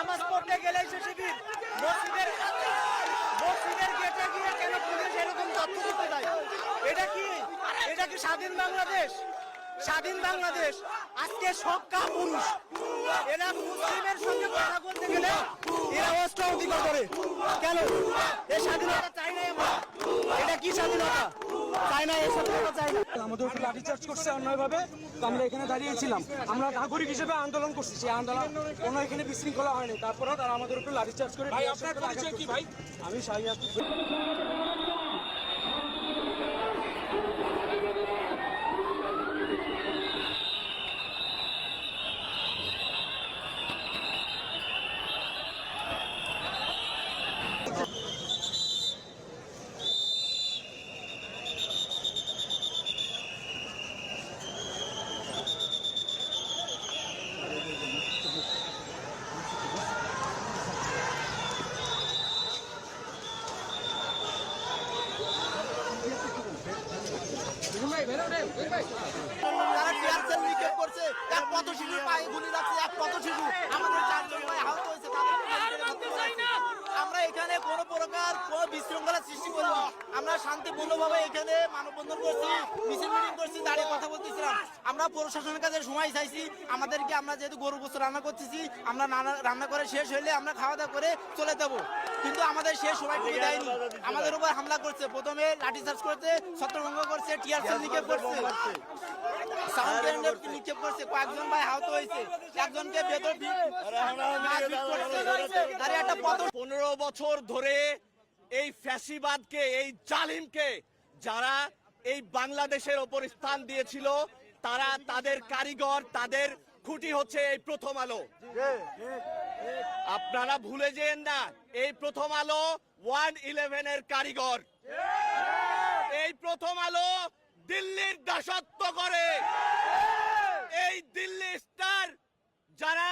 নামাজ পড়তে গেলেই সে শিবির। মসজিদের মসজিদের গেটে গিয়ে কেন পুলিশ এরকম তথ্য দিতে দেয় এটা কি? এটা কি স্বাধীন বাংলাদেশ? স্বাধীন বাংলাদেশ। আজকে সবকা পুরুষ। এরা মুসলিমের সঙ্গে কথা বলতে গেলে এরা অস্ত্র অধিকার করে। কেন? এই স্বাধীনতা চাই না এটা কি স্বাধীনতা? চাই না চাই না? আমাদের উপর লাঠিচার্জ করছে অন্যায়ভাবে তো আমরা এখানে দাঁড়িয়েছিলাম। আমরা নাগরিক হিসেবে আন্দোলন করছি সেই আন্দোলন কোনো এখানে বিশৃঙ্খলা হয়নি। তারপরেও তারা আমাদের উপর লাঠিচার্জ করে ভাই আপনার পরিচয় কি ভাই? আমি শাহিয়াত আমরা এখানে প্রকার বিশৃঙ্খলা সৃষ্টি। আমরা এখানে মানববন্ধন করছি মিছিল মিটিং করছি দাঁড়িয়ে কথা বলতেছিলাম আমরা প্রশাসনের কাছে সময় চাইছি আমাদেরকে আমরা যেহেতু গরু গোস্ত রান্না করতেছি, আমরা নানা- রান্না করে শেষ হইলে আমরা খাওয়া দাওয়া করে চলে যাব কিন্তু আমাদের সে সময়টুকু দেয়নি। আমাদের উপর হামলা করছে। প্রথমে লাঠিচার্জ করছে ছত্রভঙ্গ করছে টিয়ার সেল নিক্ষেপ করছে। সাউন্ড নিক্ষেপ করছে। কয়েকজন ভাই আহত হয়েছে। একজনকে ভেতর একটা পথ পনেরো বছর ধরে এই ফ্যাসিবাদকে এই জালিমকে যারা এই বাংলাদেশের ওপর স্থান দিয়েছিল তারা তাদের কারিগর তাদের খুঁটি হচ্ছে এই প্রথম আলো। আপনারা ভুলে যেন না, এই প্রথম আলো ওয়ান ইলেভেনের কারিগর। এই প্রথম আলো দিল্লির দাসত্ব করে। এই দিল্লি স্টার যারা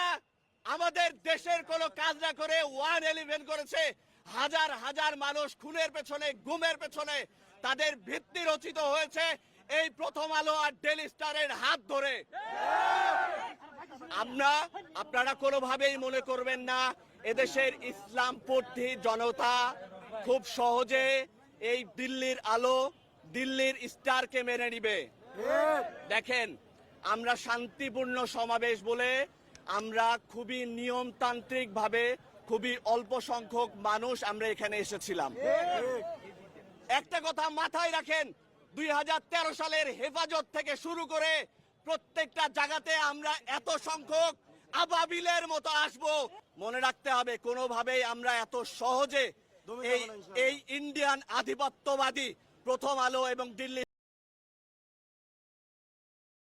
আমাদের দেশের কোনো কাজ না করে ওয়ান ইলেভেন করেছে, হাজার হাজার মানুষ খুনের পেছনে, গুমের পেছনে তাদের ভিত্তি রচিত হয়েছে এই প্রথম আলো আর ডেলি স্টারের হাত ধরে। আমরা আপনারা কোনোভাবেই মনে করবেন না, এদেশের ইসলামপন্থী জনতা খুব সহজে এই দিল্লির আলো, দিল্লির স্টারকে মেনে নিবে। দেখেন, আমরা শান্তিপূর্ণ সমাবেশ বলে আমরা খুবই নিয়মতান্ত্রিক ভাবে খুবই অল্প সংখ্যক মানুষ আমরা এখানে এসেছিলাম। একটা কথা মাথায় রাখেন, দুই হাজার তেরো সালের হেফাজত থেকে শুরু করে প্রত্যেকটা জায়গাতে আমরা এত সংখ্যক আবাবিলের মতো আসব। মনে রাখতে হবে কোনোভাবেই আমরা এত সহজে এই এই ইন্ডিয়ান আধিপত্যবাদী প্রথম আলো এবং দিল্লি